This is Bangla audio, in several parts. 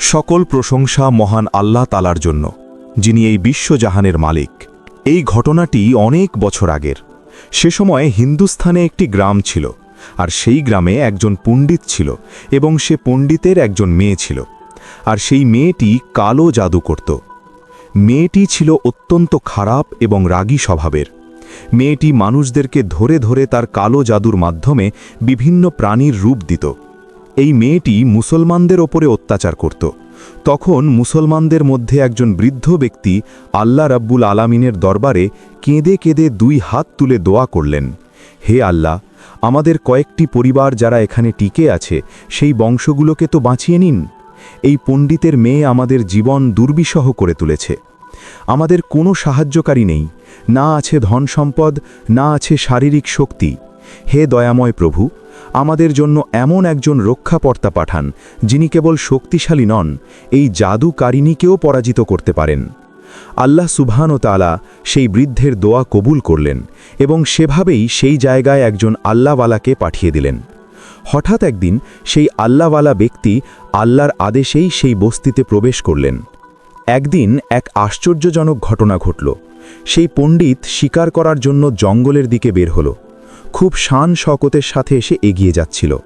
সকল প্রশংসা মহান আল্লাহ তালার জন্য, যিনি এই বিশ্বজাহানের মালিক। এই ঘটনাটি অনেক বছর আগের। সে সময় হিন্দুস্থানে একটি গ্রাম ছিল, আর সেই গ্রামে একজন পণ্ডিত ছিল এবং সে পণ্ডিতের একজন মেয়ে ছিল। আর সেই মেয়েটি কালো জাদু করত। মেয়েটি ছিল অত্যন্ত খারাপ এবং রাগী স্বভাবের। মেয়েটি মানুষদেরকে ধরে ধরে তার কালো জাদুর মাধ্যমে বিভিন্ন প্রাণীর রূপ দিত। এই মেয়েটি মুসলমানদের ওপরে অত্যাচার করত। তখন মুসলমানদের মধ্যে একজন বৃদ্ধ ব্যক্তি আল্লাহ রাব্বুল আলামিনের দরবারে কেঁদে কেঁদে দুই হাত তুলে দোয়া করলেন, হে আল্লাহ, আমাদের কয়েকটি পরিবার যারা এখানে টিকে আছে, সেই বংশগুলোকে তো বাঁচিয়ে নিন। এই পণ্ডিতের মেয়ে আমাদের জীবন দুর্বিষহ করে তুলেছে। আমাদের কোনো সাহায্যকারী নেই, না আছে ধন সম্পদ না আছে শারীরিক শক্তি। হে দয়াময় প্রভু আমাদের জন্য এমন একজন রক্ষাকর্তা পাঠান, যিনি কেবল শক্তিশালী নন, এই জাদুকারিণীকেও পরাজিত করতে পারেন। আল্লাহ সুবহান ও তালা সেই বৃদ্ধের দোয়া কবুল করলেন এবং সেভাবেই সেই জায়গায় একজন আল্লাহওয়ালাকে পাঠিয়ে দিলেন। হঠাৎ একদিন সেই আল্লাহওয়ালা ব্যক্তি আল্লাহর আদেশেই সেই বস্তিতে প্রবেশ করলেন। একদিন এক আশ্চর্যজনক ঘটনা ঘটল। সেই পণ্ডিত শিকার করার জন্য জঙ্গলের দিকে বের হলো। খুব শান শকতের সাথে এসে এগিয়ে যাচ্ছিল।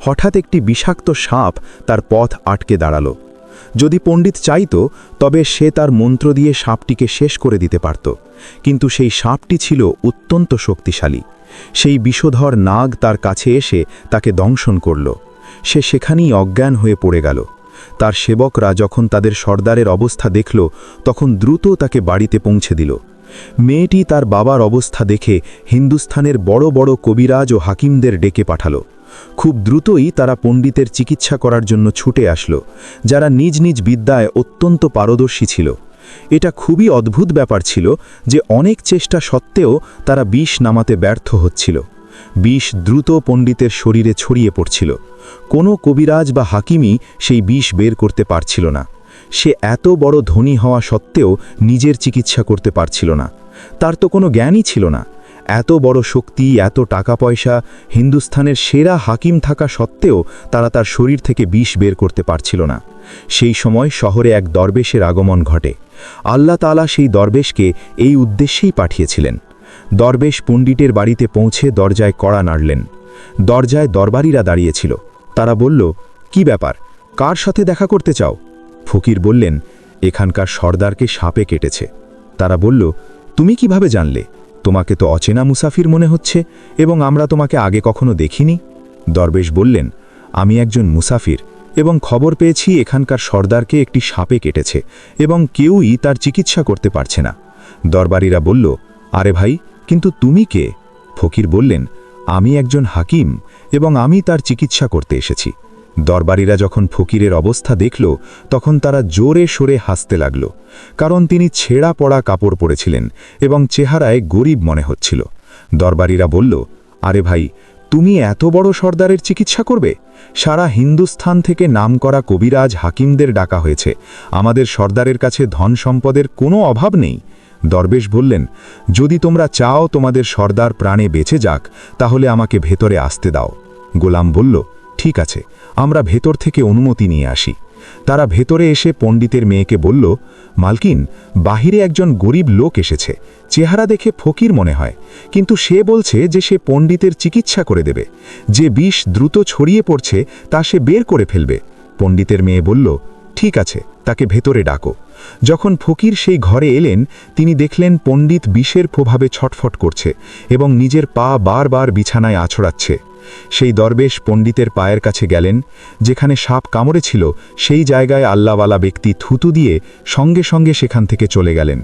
হঠাৎ একটি বিষাক্ত সাপ তার পথ আটকে দাঁড়াল। যদি পণ্ডিত চাইত, তবে সে তার মন্ত্র দিয়ে সাপটিকে শেষ করে দিতে পারত। কিন্তু সেই সাপটি ছিল অত্যন্ত শক্তিশালী। সেই বিষধর নাগ তার কাছে এসে তাকে দংশন করল। সে সেখানেই অজ্ঞান হয়ে পড়ে গেল। তার সেবকরা যখন তাদের সর্দারের অবস্থা দেখল, তখন দ্রুত তাকে বাড়িতে পৌঁছে দিল। মেয়েটি তার বাবার অবস্থা দেখে হিন্দুস্থানের বড় বড় কবিরাজ ও হাকিমদের ডেকে পাঠালো। খুব দ্রুতই তারা পণ্ডিতের চিকিৎসা করার জন্য ছুটে আসলো, যারা নিজ নিজ বিদ্যায় অত্যন্ত পারদর্শী ছিল। এটা খুবই অদ্ভুত ব্যাপার ছিল যে অনেক চেষ্টা সত্ত্বেও তারা বিষ নামাতে ব্যর্থ হচ্ছিল। বিষ দ্রুত পণ্ডিতের শরীরে ছড়িয়ে পড়ছিল। কোনো কবিরাজ বা হাকিমই সেই বিষ বের করতে পারছিল না। সে এত বড় ধনী হওয়া সত্ত্বেও নিজের চিকিৎসা করতে পারছিল না। তার তো কোনো জ্ঞানই ছিল না। এত বড় শক্তি, এত টাকা পয়সা, হিন্দুস্থানের সেরা হাকিম থাকা সত্ত্বেও তারা তার শরীর থেকে বিষ বের করতে পারছিল না। সেই সময় শহরে এক দরবেশের আগমন ঘটে। আল্লাহ তালা সেই দরবেশকে এই উদ্দেশ্যেই পাঠিয়েছিলেন। দরবেশ পণ্ডিতের বাড়িতে পৌঁছে দরজায় কড়া নাড়লেন। দরজায় দরবারিরা দাঁড়িয়েছিল। তারা বলল, কি ব্যাপার? কার সাথে দেখা করতে চাও? ফকির বললেন, এখানকার সর্দারকে সাপে কেটেছে। তারা বলল, তুমি কীভাবে জানলে? তোমাকে তো অচেনা মুসাফির মনে হচ্ছে এবং আমরা তোমাকে আগে কখনো দেখিনি। দরবেশ বললেন, আমি একজন মুসাফির এবং খবর পেয়েছি এখানকার সর্দারকে একটি সাপে কেটেছে এবং কেউই তার চিকিৎসা করতে পারছে না। দরবারিরা বলল, আরে ভাই, কিন্তু তুমি কে? ফকির বললেন, আমি একজন হাকিম এবং আমি তার চিকিৎসা করতে এসেছি। দরবারিরা যখন ফকিরের অবস্থা দেখল, তখন তারা জোরে সরে হাসতে লাগল, কারণ তিনি ছেঁড়া পড়া কাপড় পরেছিলেন এবং চেহারায় গরিব মনে হচ্ছিল। দরবারিরা বলল, আরে ভাই, তুমি এত বড় সর্দারের চিকিৎসা করবে? সারা হিন্দুস্থান থেকে নামকরা কবিরাজ হাকিমদের ডাকা হয়েছে। আমাদের সর্দারের কাছে ধন সম্পদের কোনো অভাব নেই। দরবেশ বললেন, যদি তোমরা চাও তোমাদের সর্দার প্রাণে বেঁচে যাক, তাহলে আমাকে ভেতরে আসতে দাও। গোলাম বলল, ঠিক আছে আমরা ভেতর থেকে অনুমতি নিয়ে আসি। তারা ভেতরে এসে পণ্ডিতের মেয়েকে বলল, মালকিন, বাহিরে একজন গরিব লোক এসেছে। চেহারা দেখে ফকির মনে হয়। কিন্তু সে বলছে যে সে পণ্ডিতের চিকিৎসা করে দেবে। যে বিষ দ্রুত ছড়িয়ে পড়ছে, তা সে বের করে ফেলবে। পণ্ডিতের মেয়ে বলল, ঠিক আছে, তাকে ভেতরে ডাকো। যখন ফকির সেই ঘরে এলেন, তিনি দেখলেন পণ্ডিত বিষের প্রভাবে ছটফট করছে এবং নিজের পা বারবার বিছানায় আছড়াচ্ছে। সেই দরবেশ পণ্ডিতের পায়ের কাছে গেলেন, যেখানে সাপ কামড়েছিল সেই জায়গায় আল্লাহওয়ালা ব্যক্তি থুতু দিয়ে সঙ্গে সঙ্গে সেখান থেকে চলে গেলেন।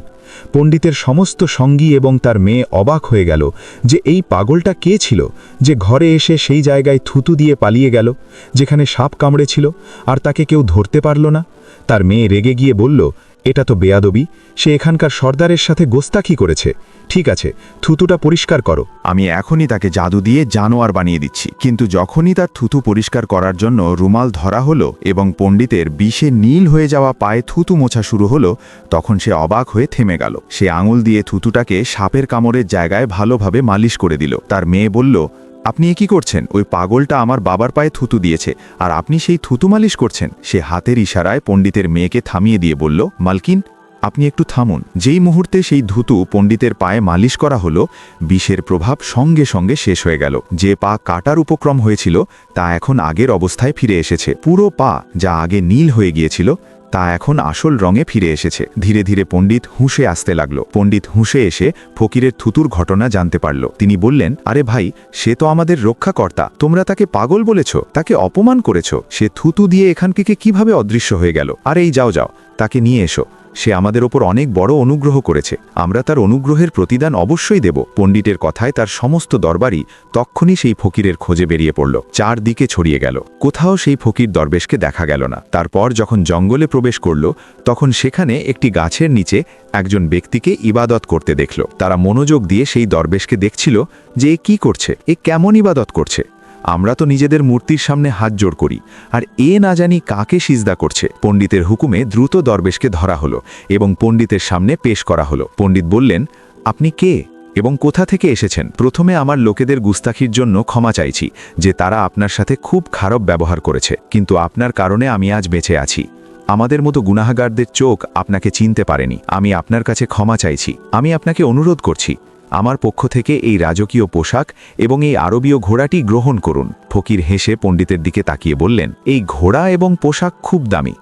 পণ্ডিতের সমস্ত সঙ্গী এবং তার মেয়ে অবাক হয়ে গেল যে এই পাগলটা কে ছিল, যে ঘরে এসে সেই জায়গায় থুতু দিয়ে পালিয়ে গেল, যেখানে সাপ কামড়েছিল আর তাকে কেউ ধরতে পারল না। তার মেয়ে রেগে গিয়ে বলল এটা তো বেয়াদবি, সে এখানকার সর্দারের সাথে গোস্তাখি করেছে। ঠিক আছে, থুতুটা পরিষ্কার করো। আমি এখনই তাকে জাদু দিয়ে জানোয়ার বানিয়ে দিচ্ছি। কিন্তু যখনই তার থুতু পরিষ্কার করার জন্য রুমাল ধরা হলো এবং পণ্ডিতের বিষে নীল হয়ে যাওয়া পায়ে থুতু মোছা শুরু হলো, তখন সে অবাক হয়ে থেমে গেল। সে আঙুল দিয়ে থুতুটাকে সাপের কামড়ের জায়গায় ভালোভাবে মালিশ করে দিল। তার মেয়ে বলল আপনি এ কি করছেন? ওই পাগলটা আমার বাবার পায়ে থুতু দিয়েছে, আর আপনি সেই থুতু মালিশ করছেন। সে হাতের ইশারায় পণ্ডিতের মেয়েকে থামিয়ে দিয়ে বলল, মালকিন, আপনি একটু থামুন। যেই মুহূর্তে সেই ধুতু পণ্ডিতের পায়ে মালিশ করা হলো, বিষের প্রভাব সঙ্গে সঙ্গে শেষ হয়ে গেল। যে পা কাটার উপক্রম হয়েছিল, তা এখন আগের অবস্থায় ফিরে এসেছে। পুরো পা, যা আগে নীল হয়ে গিয়েছিল তা এখন আসল রঙে ফিরে এসেছে। ধীরে ধীরে পণ্ডিত হুঁশে আসতে লাগল। পণ্ডিত হুঁশে এসে ফকিরের থুতুর ঘটনা জানতে পারল। তিনি বললেন, আরে ভাই, সে তো আমাদের রক্ষাকর্তা। তোমরা তাকে পাগল বলেছ, তাকে অপমান করেছ। সে থুতু দিয়ে এখান থেকে কীভাবে অদৃশ্য হয়ে গেল? আর, এই যাও যাও। তাকে নিয়ে এসো। সে আমাদের ওপর অনেক বড় অনুগ্রহ করেছে। আমরা তার অনুগ্রহের প্রতিদান অবশ্যই দেব। পণ্ডিতের কথায় তার সমস্ত দরবারই তক্ষণই সেই ফকিরের খোঁজে বেরিয়ে পড়ল। চারদিকে ছড়িয়ে গেল। কোথাও সেই ফকির দরবেশকে দেখা গেল না। তারপর যখন জঙ্গলে প্রবেশ করল, তখন সেখানে একটি গাছের নিচে একজন ব্যক্তিকে ইবাদত করতে দেখল। তারা মনোযোগ দিয়ে সেই দরবেশকে দেখছিল যে, এ কি করছে? এ কেমন ইবাদত করছে? আমরা তো নিজেদের মূর্তির সামনে হাত জোড় করি, আর এ না জানি কাকে সিজদা করছে। পণ্ডিতের হুকুমে দ্রুত দরবেশকে ধরা হলো এবং পণ্ডিতের সামনে পেশ করা হলো। পণ্ডিত বললেন, আপনি কে এবং কোথা থেকে এসেছেন? প্রথমে আমার লোকেদের গুস্তাখির জন্য ক্ষমা চাইছি, যে তারা আপনার সাথে খুব খারাপ ব্যবহার করেছে। কিন্তু আপনার কারণে আমি আজ বেঁচে আছি। আমাদের মতো গুনাহাগারদের চোখ আপনাকে চিনতে পারেনি। আমি আপনার কাছে ক্ষমা চাইছি। আমি আপনাকে অনুরোধ করছি। আমার পক্ষ থেকে এই রাজকীয় পোশাক এবং এই আরবীয় ঘোড়াটি গ্রহণ করুন। ফকির হেসে পণ্ডিতের দিকে তাকিয়ে বললেন, এই ঘোড়া এবং পোশাক খুব দামি।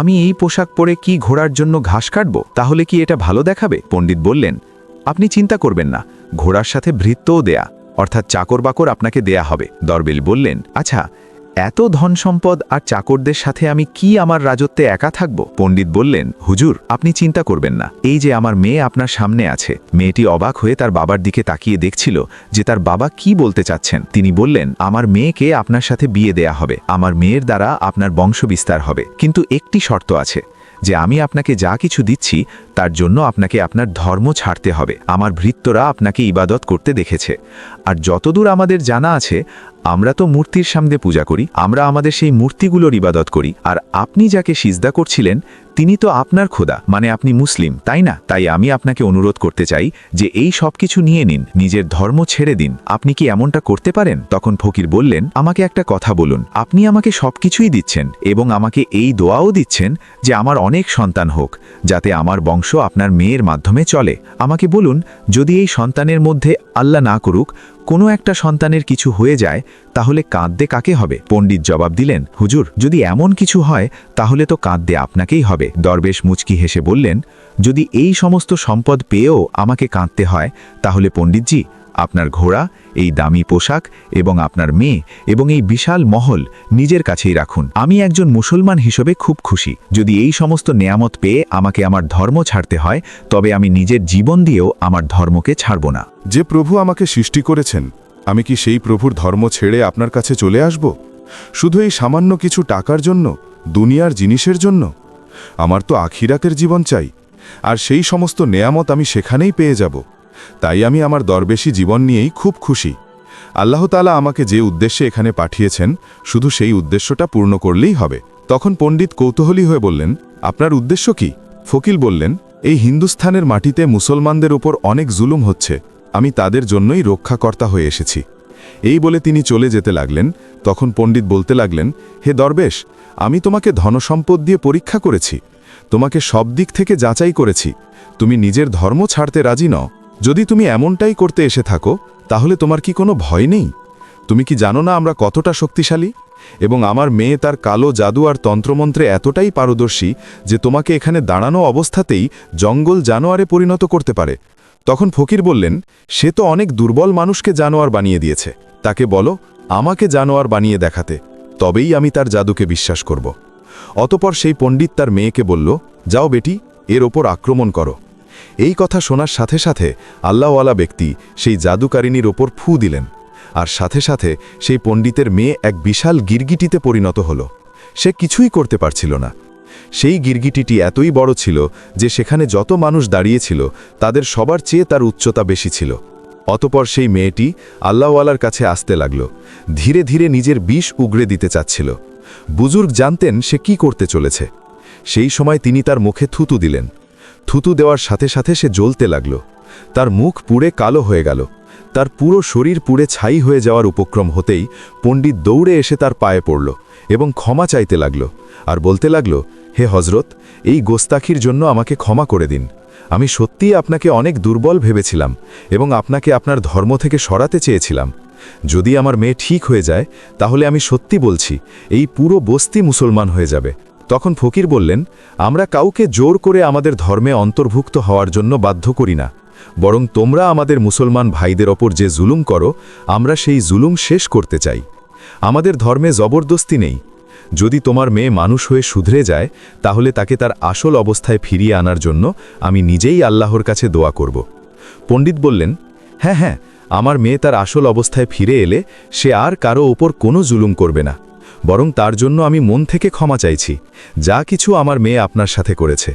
আমি এই পোশাক পরে কি ঘোড়ার জন্য ঘাস কাটব? তাহলে কি এটা ভালো দেখাবে? পণ্ডিত বললেন, আপনি চিন্তা করবেন না। ঘোড়ার সাথে ভৃত্যও দেয়া, অর্থাৎ চাকর বাকর আপনাকে দেয়া হবে। দরবেল বললেন আচ্ছা এত ধন সম্পদ আর চাকরদের সাথে আমি কি আমার রাজত্বে একা থাকব? পণ্ডিত বললেন, হুজুর, আপনি চিন্তা করবেন না। এই যে আমার মেয়ে আপনার সামনে আছে। মেয়েটি অবাক হয়ে তার বাবার দিকে তাকিয়ে দেখছিল যে তার বাবা কি বলতে চাচ্ছেন। তিনি বললেন, আমার মেয়েকে আপনার সাথে বিয়ে দেয়া হবে। আমার মেয়ের দ্বারা আপনার বংশ বিস্তার হবে। কিন্তু একটি শর্ত আছে, যে আমি আপনাকে যা কিছু দিচ্ছি, তার জন্য আপনাকে আপনার ধর্ম ছাড়তে হবে। আমার ভৃত্যরা আপনাকে ইবাদত করতে দেখেছে। আর যতদূর আমাদের জানা আছে আমরা তো মূর্তির সামনে পূজা করি, আমরা আমাদের সেই মূর্তিগুলোর ইবাদত করি, আর আপনি যাকে সিজদা করছিলেন, তিনি তো আপনার খোদা মানে আপনি মুসলিম, তাই না? তাই আমি আপনাকে অনুরোধ করতে চাই যে এই সব কিছু নিয়ে নিন, নিজের ধর্ম ছেড়ে দিন। আপনি কি এমনটা করতে পারেন? তখন ফকির বললেন, আমাকে একটা কথা বলুন, আপনি আমাকে সবকিছুই দিচ্ছেন, এবং আমাকে এই দোয়াও দিচ্ছেন যে আমার অনেক সন্তান হোক, যাতে আমার বংশ আপনার মেয়ের মাধ্যমে চলে। আমাকে বলুন, যদি এই সন্তানের মধ্যে আল্লাহ না করুক কোনো একটা সন্তানের কিছু হয়ে যায়, তাহলে কাঁদতে কাকে হবে? পণ্ডিত জবাব দিলেন, হুজুর, যদি এমন কিছু হয়, তাহলে তো কাঁদতে আপনাকেই হবে। দরবেশ মুচকি হেসে বললেন, যদি এই সমস্ত সম্পদ পেয়েও আমাকে কাঁদতে হয়, তাহলে পণ্ডিতজি আপনার ঘোড়া, এই দামি পোশাক এবং আপনার মেয়ে এবং এই বিশাল মহল নিজের কাছেই রাখুন। আমি একজন মুসলমান হিসেবে খুব খুশি। যদি এই সমস্ত নেয়ামত পেয়ে আমাকে আমার ধর্ম ছাড়তে হয়, তবে আমি নিজের জীবন দিয়েও আমার ধর্মকে ছাড়ব না। যে প্রভু আমাকে সৃষ্টি করেছেন, আমি কি সেই প্রভুর ধর্ম ছেড়ে আপনার কাছে চলে আসব? শুধু এই সামান্য কিছু টাকার জন্য, দুনিয়ার জিনিসের জন্য? আমার তো আখিরাতের জীবন চাই, আর সেই সমস্ত নেয়ামত আমি সেখানেই পেয়ে যাব। তাই আমি আমার দরবেশী জীবন নিয়েই খুব খুশি। আল্লাহ তালা আমাকে যে উদ্দেশ্যে এখানে পাঠিয়েছেন, শুধু সেই উদ্দেশ্যটা পূর্ণ করলেই হবে। তখন পণ্ডিত কৌতূহলী হয়ে বললেন, আপনার উদ্দেশ্য কি? ফকিল বললেন, এই হিন্দুস্থানের মাটিতে মুসলমানদের ওপর অনেক জুলুম হচ্ছে। আমি তাদের জন্যই রক্ষাকর্তা হয়ে এসেছি। এই বলে তিনি চলে যেতে লাগলেন। তখন পণ্ডিত বলতে লাগলেন, হে দরবেশ, আমি তোমাকে ধনসম্পদ দিয়ে পরীক্ষা করেছি। তোমাকে সব দিক থেকে যাচাই করেছি। তুমি নিজের ধর্ম ছাড়তে রাজি নও। যদি তুমি এমনটাই করতে এসে থাকো, তাহলে তোমার কি কোনো ভয় নেই? তুমি কি জানো না আমরা কতটা শক্তিশালী? এবং আমার মেয়ে তার কালো জাদু আর তন্ত্রমন্ত্রে এতটাই পারদর্শী যে তোমাকে এখানে দাঁড়ানো অবস্থাতেই জঙ্গল জানোয়ারে পরিণত করতে পারে। তখন ফকির বললেন, সে তো অনেক দুর্বল মানুষকে জানোয়ার বানিয়ে দিয়েছে। তাকে বলো, আমাকে জানোয়ার বানিয়ে দেখাতে। তবেই আমি তার জাদুকে বিশ্বাস করব। অতপর সেই পণ্ডিত তার মেয়েকে বলল, যাও বেটি, এর ওপর আক্রমণ করো। এই কথা শোনার সাথে সাথে আল্লাহওয়ালা ব্যক্তি সেই জাদুকারিনীর ওপর ফু দিলেন, আর সাথে সাথে সেই পণ্ডিতের মেয়ে এক বিশাল গিরগিটিতে পরিণত হল। সে কিছুই করতে পারছিল না। সেই গিরগিটিটি এতই বড় ছিল যে সেখানে যত মানুষ দাঁড়িয়েছিল, তাদের সবার চেয়ে তার উচ্চতা বেশি ছিল। অতপর সেই মেয়েটি আল্লাহওয়ালার কাছে আসতে লাগল, ধীরে ধীরে নিজের বিষ উগড়ে দিতে চাচ্ছিল। বুজুর্গ জানতেন সে কি করতে চলেছে। সেই সময় তিনি তার মুখে থুতু দিলেন। থুতু দেওয়ার সাথে সাথে সে জ্বলতে লাগল। তার মুখ পুড়ে কালো হয়ে গেল। তার পুরো শরীর পুড়ে ছাই হয়ে যাওয়ার উপক্রম হতেই পণ্ডিত দৌড়ে এসে তার পায়ে পড়ল এবং ক্ষমা চাইতে লাগল। আর বলতে লাগল, হে হজরত এই গোস্তাখির জন্য আমাকে ক্ষমা করে দিন। আমি সত্যিই আপনাকে অনেক দুর্বল ভেবেছিলাম এবং আপনাকে আপনার ধর্ম থেকে সরাতে চেয়েছিলাম। যদি আমার মেয়ে ঠিক হয়ে যায়, তাহলে আমি সত্যি বলছি, এই পুরো বস্তি মুসলমান হয়ে যাবে। তখন ফকির বললেন, আমরা কাউকে জোর করে আমাদের ধর্মে অন্তর্ভুক্ত হওয়ার জন্য বাধ্য করি না। বরং তোমরা আমাদের মুসলমান ভাইদের ওপর যে জুলুম করো, আমরা সেই জুলুম শেষ করতে চাই। আমাদের ধর্মে জবরদস্তি নেই। যদি তোমার মেয়ে মানুষ হয়ে শুধরে যায়, তাহলে তাকে তার আসল অবস্থায় ফিরিয়ে আনার জন্য আমি নিজেই আল্লাহর কাছে দোয়া করব। পণ্ডিত বললেন হ্যাঁ হ্যাঁ আমার মেয়ে তার আসল অবস্থায় ফিরে এলে সে আর কারও ওপর কোনো জুলুম করবে না। বরং তার জন্য আমি মন থেকে ক্ষমা চাইছি। যা কিছু আমার মেয়ে আপনার সাথে করেছে।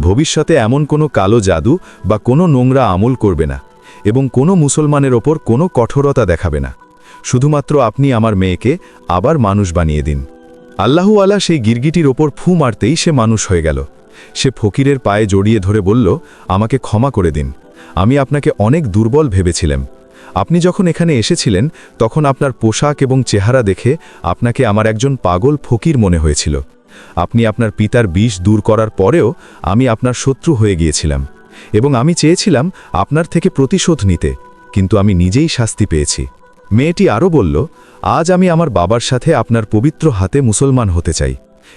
ভবিষ্যতে এমন কোনো কালো জাদু বা কোনো নোংরা আমল করবে না এবং কোনো মুসলমানের ওপর কোনো কঠোরতা দেখাবে না। শুধুমাত্র আপনি আমার মেয়েকে আবার মানুষ বানিয়ে দিন। আল্লাহু আলা সেই গিরগিটির ওপর ফু মারতেই সে মানুষ হয়ে গেল। সে ফকিরের পায়ে জড়িয়ে ধরে বলল, আমাকে ক্ষমা করে দিন। আমি আপনাকে অনেক দুর্বল ভেবেছিলাম। আপনি যখন এখানে এসেছিলেন, তখন আপনার পোশাক এবং চেহারা দেখে আপনাকে আমার একজন পাগল ফকির মনে হয়েছিল। আপনি আপনার পিতার বিষ দূর করার পরেও আমি আপনার শত্রু হয়ে গিয়েছিলাম এবং আমি চেয়েছিলাম আপনার থেকে প্রতিশোধ নিতে, কিন্তু আমি নিজেই শাস্তি পেয়েছি। মেয়েটি আরও বলল, আজ আমি আমার বাবার সাথে আপনার পবিত্র হাতে মুসলমান হতে চাই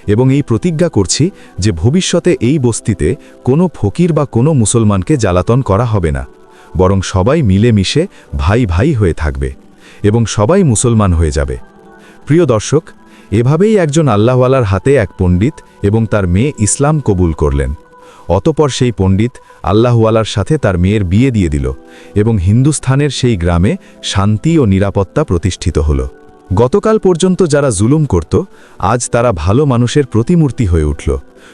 এবং এই প্রতিজ্ঞা করছি যে ভবিষ্যতে এই বস্তিতে কোনো ফকির বা কোনো মুসলমানকে জ্বালাতন করা হবে না। বরং সবাই মিলেমিশে ভাই ভাই হয়ে থাকবে এবং সবাই মুসলমান হয়ে যাবে। প্রিয় দর্শক, এভাবেই একজন আল্লাহওয়ালার হাতে এক পণ্ডিত এবং তার মেয়ে ইসলাম কবুল করলেন। অতপর সেই পণ্ডিত আল্লাহওয়ালার সাথে তার মেয়ের বিয়ে দিয়ে দিল এবং হিন্দুস্থানের সেই গ্রামে শান্তি ও নিরাপত্তা প্রতিষ্ঠিত হল। গতকাল পর্যন্ত যারা জুলুম করত, আজ তারা ভালো মানুষের প্রতিমূর্তি হয়ে উঠল,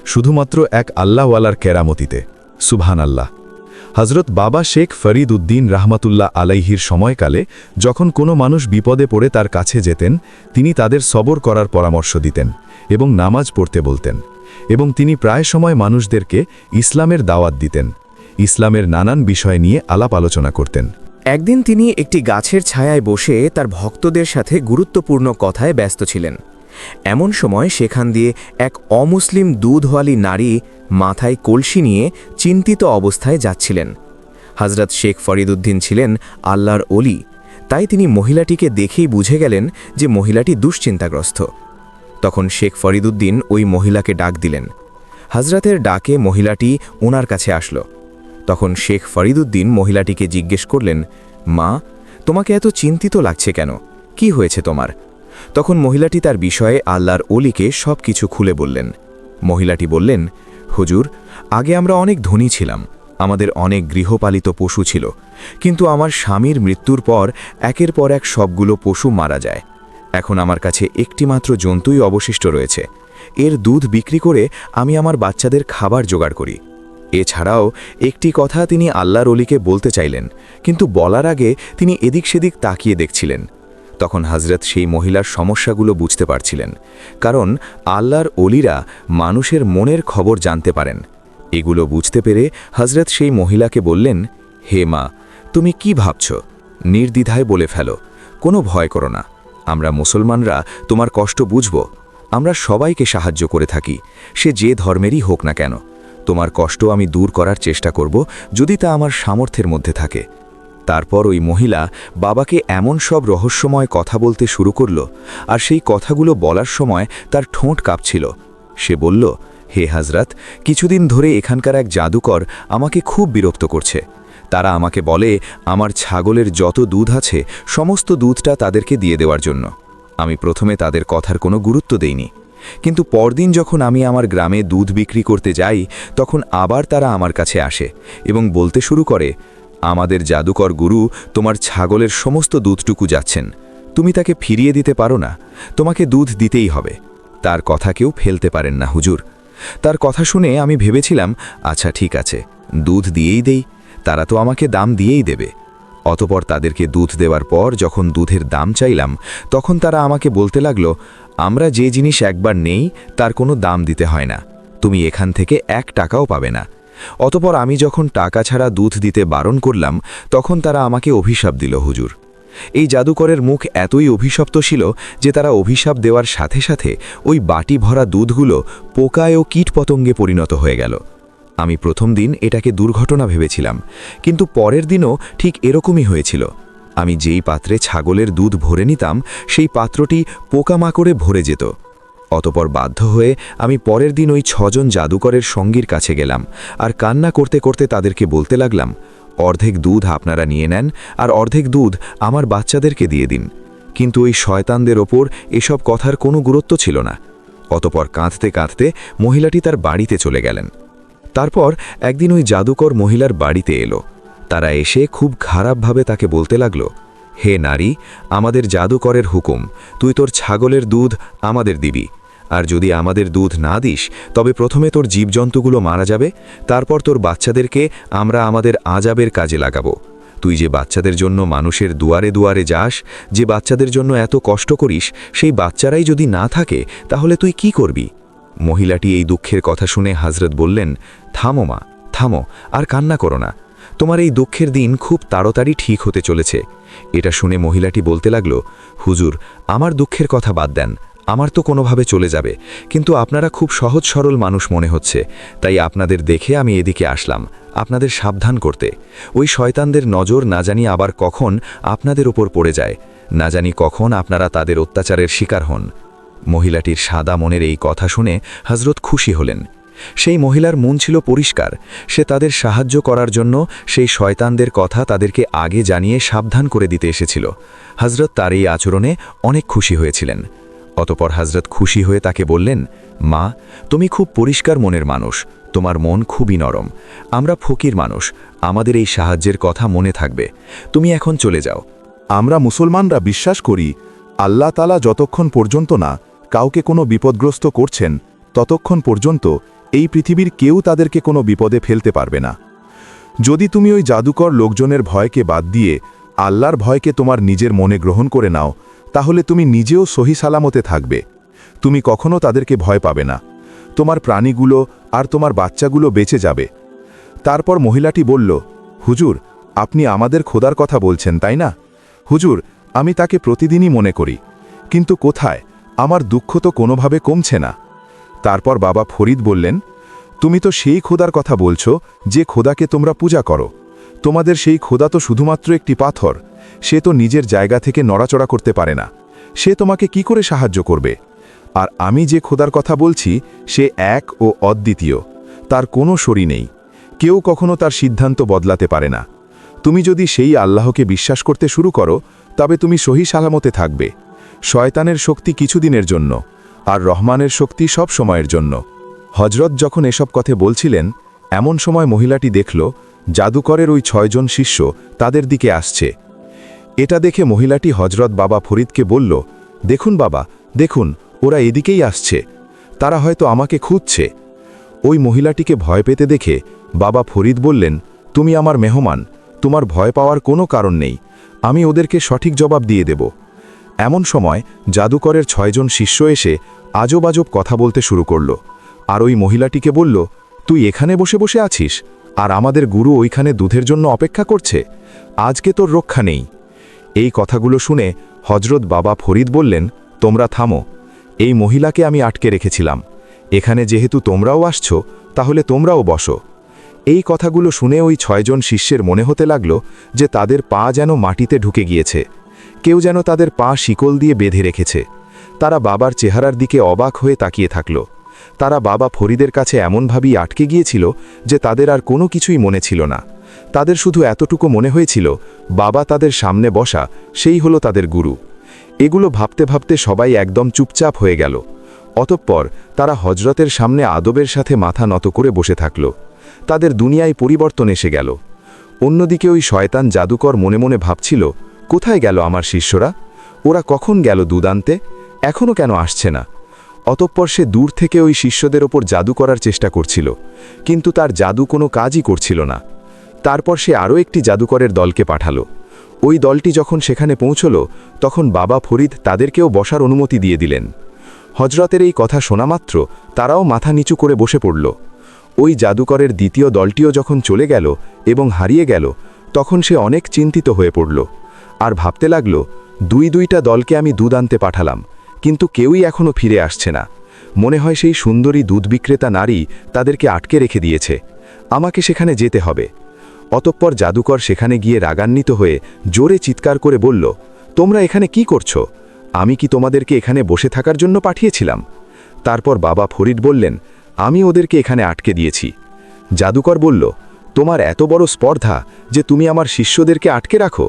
শুধুমাত্র এক আল্লাহওয়ালার কেরামতিতে। সুবহান আল্লাহ হজরত বাবা শেখ ফরিদ উদ্দিন রাহমাতুল্লাহ আলাইহির সময়কালে যখন কোনো মানুষ বিপদে পড়ে তার কাছে যেতেন, তিনি তাদের সবর করার পরামর্শ দিতেন এবং নামাজ পড়তে বলতেন এবং তিনি প্রায় সময় মানুষদেরকে ইসলামের দাওয়াত দিতেন, ইসলামের নানান বিষয় নিয়ে আলাপ আলোচনা করতেন। একদিন তিনি একটি গাছের ছায়ায় বসে তার ভক্তদের সাথে গুরুত্বপূর্ণ কথায় ব্যস্ত ছিলেন। এমন সময় সেখান দিয়ে এক অমুসলিম দুধওয়ালি নারী মাথায় কলসি নিয়ে চিন্তিত অবস্থায় যাচ্ছিলেন। হজরত শেখ ফরিদুদ্দিন ছিলেন আল্লাহর অলি তাই তিনি মহিলাটিকে দেখেই বুঝে গেলেন যে মহিলাটি দুশ্চিন্তাগ্রস্ত। তখন শেখ ফরিদুদ্দিন ওই মহিলাকে ডাক দিলেন। হজরতের ডাকে মহিলাটি ওনার কাছে আসলো। তখন শেখ ফরিদুদ্দিন মহিলাটিকে জিজ্ঞেস করলেন, মা, তোমাকে এত চিন্তিত লাগছে কেন? কি হয়েছে তোমার? তখন মহিলাটি তার বিষয়ে আল্লাহর অলিকে সব কিছু খুলে বললেন। মহিলাটি বললেন, হুজুর, আগে আমরা অনেক ধনী ছিলাম, আমাদের অনেক গৃহপালিত পশু ছিল, কিন্তু আমার স্বামীর মৃত্যুর পর একের পর এক সবগুলো পশু মারা যায়। এখন আমার কাছে একটিমাত্র জন্তুই অবশিষ্ট রয়েছে। এর দুধ বিক্রি করে আমি আমার বাচ্চাদের খাবার জোগাড় করি। এছাড়াও একটি কথা তিনি আল্লাহর অলিকে বলতে চাইলেন, কিন্তু বলার আগে তিনি এদিক সেদিক তাকিয়ে দেখছিলেন। তখন হজরত সেই মহিলার সমস্যাগুলো বুঝতে পারছিলেন, কারণ আল্লাহর অলিরা মানুষের মনের খবর জানতে পারেন। এগুলো বুঝতে পেরে হজরত সেই মহিলাকে বললেন, হে মা, তুমি কি ভাবছ? নির্দ্বিধায় বলে ফেলো, কোনো ভয় করো না। আমরা মুসলমানরা তোমার কষ্ট বুঝব। আমরা সবাইকে সাহায্য করে থাকি, সে যে ধর্মেরই হোক না কেন। তোমার কষ্ট আমি দূর করার চেষ্টা করব যদি তা আমার সামর্থ্যের মধ্যে থাকে। তারপর ওই মহিলা বাবাকে এমন সব রহস্যময় কথা বলতে শুরু করল, আর সেই কথাগুলো বলার সময় তার ঠোঁট কাঁপছিল। সে বলল, হে হাজরাত, কিছুদিন ধরে এখানকার এক জাদুকর আমাকে খুব বিরক্ত করছে। তারা আমাকে বলে, আমার ছাগলের যত দুধ আছে, সমস্ত দুধটা তাদেরকে দিয়ে দেওয়ার জন্য। আমি প্রথমে তাদের কথার কোনো গুরুত্ব দেইনি। কিন্তু পরদিন যখন আমি আমার গ্রামে দুধ বিক্রি করতে যাই, তখন আবার তারা আমার কাছে আসে এবং বলতে শুরু করে আমাদের জাদুকর গুরু তোমার ছাগলের সমস্ত দুধটুকু যাচ্ছেন। তুমি তাকে ফিরিয়ে দিতে পারো না। তোমাকে দুধ দিতেই হবে। তার কথা কেউ ফেলতে পারেন না, হুজুর। তার কথা শুনে আমি ভেবেছিলাম আচ্ছা ঠিক আছে, দুধ দিয়েই দেই। তারা তো আমাকে দাম দিয়েই দেবে। অতপর তাদেরকে দুধ দেওয়ার পর যখন দুধের দাম চাইলাম, তখন তারা আমাকে বলতে লাগল, আমরা যে জিনিস একবার নেই, তার কোনো দাম দিতে হয় না। তুমি এখান থেকে এক টাকাও পাবে না। অতপর আমি যখন টাকা ছাড়া দুধ দিতে বারণ করলাম, তখন তারা আমাকে অভিশাপ দিল, হুজুর। এই জাদুকরের মুখ এতই অভিশপ্ত ছিল যে তারা অভিশাপ দেওয়ার সাথে সাথে ওই বাটি ভরা দুধগুলো পোকায় ও কীটপতঙ্গে পরিণত হয়ে গেল। আমি প্রথম দিন এটাকে দুর্ঘটনা ভেবেছিলাম, কিন্তু পরের দিনও ঠিক এরকমই হয়েছিল। আমি যেই পাত্রে ছাগলের দুধ ভরে নিতাম, সেই পাত্রটি পোকামাকড়ে ভরে যেত। অতপর বাধ্য হয়ে আমি পরের দিন ওই ছজন জাদুকরের সঙ্গীর কাছে গেলাম আর কান্না করতে করতে তাদেরকে বলতে লাগলাম, অর্ধেক দুধ আপনারা নিয়ে নেন আর অর্ধেক দুধ আমার বাচ্চাদেরকে দিয়ে দিন। কিন্তু ওই শয়তানদের ওপর এসব কথার কোনো গুরুত্ব ছিল না। অতপর কাঁদতে কাঁদতে মহিলাটি তার বাড়িতে চলে গেলেন। তারপর একদিন ওই জাদুকর মহিলার বাড়িতে এলো। তারা এসে খুব খারাপভাবে তাকে বলতে লাগল, হে নারী, আমাদের জাদুকরের হুকুম, তুই তোর ছাগলের দুধ আমাদের দিবি। আর যদি আমাদের দুধ না দিস, তবে প্রথমে তোর জীবজন্তুগুলো মারা যাবে, তারপর তোর বাচ্চাদেরকে আমরা আমাদের আজাবের কাজে লাগাবো। তুই যে বাচ্চাদের জন্য মানুষের দুয়ারে দুয়ারে যাস, যে বাচ্চাদের জন্য এত কষ্ট করিস, সেই বাচ্চারাই যদি না থাকে, তাহলে তুই কি করবি? মহিলাটি এই দুঃখের কথা শুনে হাজরত বললেন, থামো মা, থামো, আর কান্না করো না। তোমার এই দুঃখের দিন খুব তাড়াতাড়ি ঠিক হতে চলেছে। এটা শুনে মহিলাটি বলতে লাগল, হুজুর, আমার দুঃখের কথা বাদ দেন। আমার তো কোনোভাবে চলে যাবে, কিন্তু আপনারা খুব সহজ সরল মানুষ মনে হচ্ছে, তাই আপনাদের দেখে আমি এদিকে আসলাম, আপনাদের সাবধান করতে। ওই শয়তানদের নজর না জানি আবার কখন আপনাদের ওপর পড়ে যায়, না জানি কখন আপনারা তাদের অত্যাচারের শিকার হন। মহিলাটির সাদা মনের এই কথা শুনে হজরত খুশি হলেন। সেই মহিলার মন ছিল পরিষ্কার, সে তাদের সাহায্য করার জন্য সেই শয়তানদের কথা তাদেরকে আগে জানিয়ে সাবধান করে দিতে এসেছিল। হজরত তার এই আচরণে অনেক খুশি হয়েছিলেন। অতপর হাজরত খুশি হয়ে তাকে বললেন, মা, তুমি খুব পরিষ্কার মনের মানুষ। তোমার মন খুবই নরম। আমরা ফকির মানুষ। আমাদের এই সাহায্যের কথা মনে থাকবে। তুমি এখন চলে যাও। আমরা মুসলমানরা বিশ্বাস করি, আল্লাহ তালা যতক্ষণ পর্যন্ত না কাউকে কোনো বিপদগ্রস্ত করছেন, ততক্ষণ পর্যন্ত এই পৃথিবীর কেউ তাদেরকে কোনো বিপদে ফেলতে পারবে না। যদি তুমি ওই জাদুকর লোকজনের ভয়কে বাদ দিয়ে আল্লাহর ভয়কে তোমার নিজের মনে গ্রহণ করে নাও তাহলে তুমি নিজেও সহি সালামতে থাকবে। তুমি কখনো তাদেরকে ভয় পাবে না। তোমার প্রাণীগুলো আর তোমার বাচ্চাগুলো বেঁচে যাবে। তারপর মহিলাটি বলল, হুজুর, আপনি আমাদের খোদার কথা বলছেন, তাই না? হুজুর, আমি তাকে প্রতিদিনই মনে করি। কিন্তু কোথায়? আমার দুঃখ তো কোনোভাবে কমছে না। তারপর বাবা ফরিদ বললেন, তুমি তো সেই খোদার কথা বলছো, যে খোদাকে তোমরা পূজা করো। তোমাদের সেই খোদা তো শুধুমাত্র একটি পাথর। সে তো নিজের জায়গা থেকে নড়াচড়া করতে পারে না। সে তোমাকে কি করে সাহায্য করবে? আর আমি যে খোদার কথা বলছি, সে এক ও অদ্বিতীয়। তার কোনো সরি নেই। কেউ কখনো তার সিদ্ধান্ত বদলাতে পারে না। তুমি যদি সেই আল্লাহকে বিশ্বাস করতে শুরু করো, তবে তুমি সহি সালামতে থাকবে। শয়তানের শক্তি কিছুদিনের জন্য, আর রহমানের শক্তি সব সময়ের জন্য। হজরত যখন এসব কথা বলছিলেন, এমন সময় মহিলাটি দেখল, জাদুকরের ওই ছয়জন শিষ্য তাদের দিকে আসছে। এটা দেখে মহিলাটি হজরত বাবা ফরিদকে বলল, দেখুন বাবা, দেখুন, ওরা এদিকেই আসছে। তারা হয়তো আমাকে খুঁজছে। ওই মহিলাটিকে ভয় পেতে দেখে বাবা ফরিদ বললেন, তুমি আমার মেহমান, তোমার ভয় পাওয়ার কোনো কারণ নেই। আমি ওদেরকে সঠিক জবাব দিয়ে দেব। এমন সময় জাদুকরের ছয়জন শিষ্য এসে আজব আজব কথা বলতে শুরু করল। আর ওই মহিলাটিকে বলল, তুই এখানে বসে বসে আছিস? আর আমাদের গুরু ওইখানে দুধের জন্য অপেক্ষা করছে? আজকে তোর রক্ষা নেই। এই কথাগুলো শুনে হজরত বাবা ফরিদ বললেন, তোমরা থামো। এই মহিলাকে আমি আটকে রেখেছিলাম। এখানে যেহেতু তোমরাও আসছো, তাহলে তোমরাও বসো। এই কথাগুলো শুনে ওই ছয়জন শিষ্যের মনে হতে লাগল যে তাদের পা যেন মাটিতে ঢুকে গিয়েছে। কেউ যেন তাদের পা শিকল দিয়ে বেঁধে রেখেছে। তারা বাবার চেহারার দিকে অবাক হয়ে তাকিয়ে থাকল। তারা বাবা ফরিদের কাছে এমনভাবেই আটকে গিয়েছিল যে তাদের আর কোনো কিছুই মনে ছিল না। তাদের শুধু এতটুকু মনে হয়েছিল, বাবা তাদের সামনে বসা, সেই হলো তাদের গুরু। এগুলো ভাবতে ভাবতে সবাই একদম চুপচাপ হয়ে গেল। অতঃপর তারা হজরতের সামনে আদবের সাথে মাথা নত করে বসে থাকল। তাদের দুনিয়ায় পরিবর্তন এসে গেল। অন্যদিকে ওই শয়তান জাদুকর মনে মনে ভাবছিল, কোথায় গেল আমার শিষ্যরা? ওরা কখন গেল দুদান্তে? এখনও কেন আসছে না? অতঃপর সে দূর থেকে ওই শিষ্যদের ওপর জাদু করার চেষ্টা করছিল, কিন্তু তার জাদু কোনো কাজই করছিল না। তারপর সে আরও একটি জাদুকরের দলকে পাঠালো। ওই দলটি যখন সেখানে পৌঁছল, তখন বাবা ফরিদ তাদেরকেও বসার অনুমতি দিয়ে দিলেন। হজরতের এই কথা শোনা মাত্র তারাও মাথা নিচু করে বসে পড়ল। ওই জাদুকরের দ্বিতীয় দলটিও যখন চলে গেল এবং হারিয়ে গেল, তখন সে অনেক চিন্তিত হয়ে পড়ল। আর ভাবতে লাগল, দুই দুইটা দলকে আমি দুধ আনতে পাঠালাম, কিন্তু কেউই এখনও ফিরে আসছে না। মনে হয় সেই সুন্দরী দুধ বিক্রেতা নারী তাদেরকে আটকে রেখে দিয়েছে। আমাকে সেখানে যেতে হবে। অতঃপর জাদুকর সেখানে গিয়ে রাগান্বিত হয়ে জোরে চিৎকার করে বলল, তোমরা এখানে কি করছ? আমি কি তোমাদেরকে এখানে বসে থাকার জন্য পাঠিয়েছিলাম? তারপর বাবা ফরিদ বললেন, আমি ওদেরকে এখানে আটকে দিয়েছি। জাদুকর বলল, তোমার এত বড় স্পর্ধা যে তুমি আমার শিষ্যদেরকে আটকে রাখো?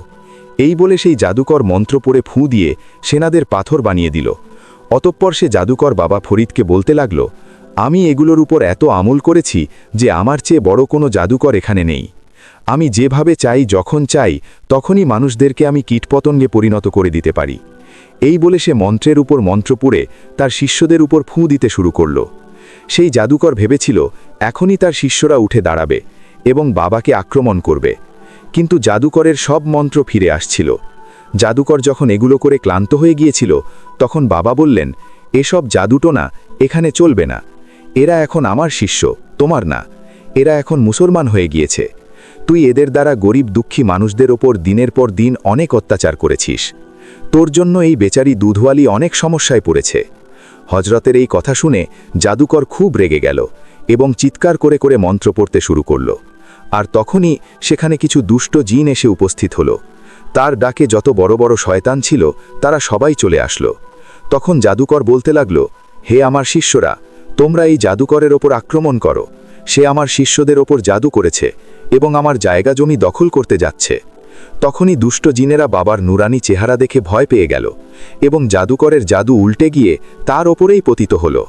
এই বলে সেই জাদুকর মন্ত্র পড়ে ফুঁ দিয়ে সেনাদের পাথর বানিয়ে দিল। অতঃপর সে জাদুকর বাবা ফরিদকে বলতে লাগল, আমি এগুলোর উপর এত আমল করেছি যে আমার চেয়ে বড় কোনো জাদুকর এখানে নেই। আমি যেভাবে চাই, যখন চাই, তখনই মানুষদেরকে আমি কীটপতঙ্গে পরিণত করে দিতে পারি। এই বলে সে মন্ত্রের উপর মন্ত্র পুড়ে তার শিষ্যদের উপর ফুঁ দিতে শুরু করল। সেই জাদুকর ভেবেছিল, এখনই তার শিষ্যরা উঠে দাঁড়াবে এবং বাবাকে আক্রমণ করবে। কিন্তু জাদুকরের সব মন্ত্র ফিরে আসছিল। জাদুকর যখন এগুলো করে ক্লান্ত হয়ে গিয়েছিল, তখন বাবা বললেন, এসব জাদুটোনা এখানে চলবে না। এরা এখন আমার শিষ্য, তোমার না। এরা এখন মুসলমান হয়ে গিয়েছে। তুই এদের দ্বারা গরিব দুঃখী মানুষদের ওপর দিনের পর দিন অনেক অত্যাচার করেছিস। তোর জন্য এই বেচারি দুধওয়ালি অনেক সমস্যায় পড়েছে। হজরতের এই কথা শুনে জাদুকর খুব রেগে গেল এবং চিৎকার করে করে মন্ত্র পড়তে শুরু করল। আর তখনই সেখানে কিছু দুষ্ট জিন এসে উপস্থিত হলো। তার ডাকে যত বড় বড় শয়তান ছিল, তারা সবাই চলে আসলো। তখন জাদুকর বলতে লাগল, হে আমার শিষ্যরা, তোমরা এই জাদুকরের ওপর আক্রমণ করো। সে আমার শিষ্যদের ওপর জাদু করেছে। এবং আমার জায়গা জমি দখল করতে যাচ্ছে। তখনই দুষ্ট জিনেরা বাবার নুরানি চেহারা দেখে ভয় পেয়ে গেল এবং জাদুকরের জাদু উল্টে গিয়ে তার ওপরেই পতিত হলো।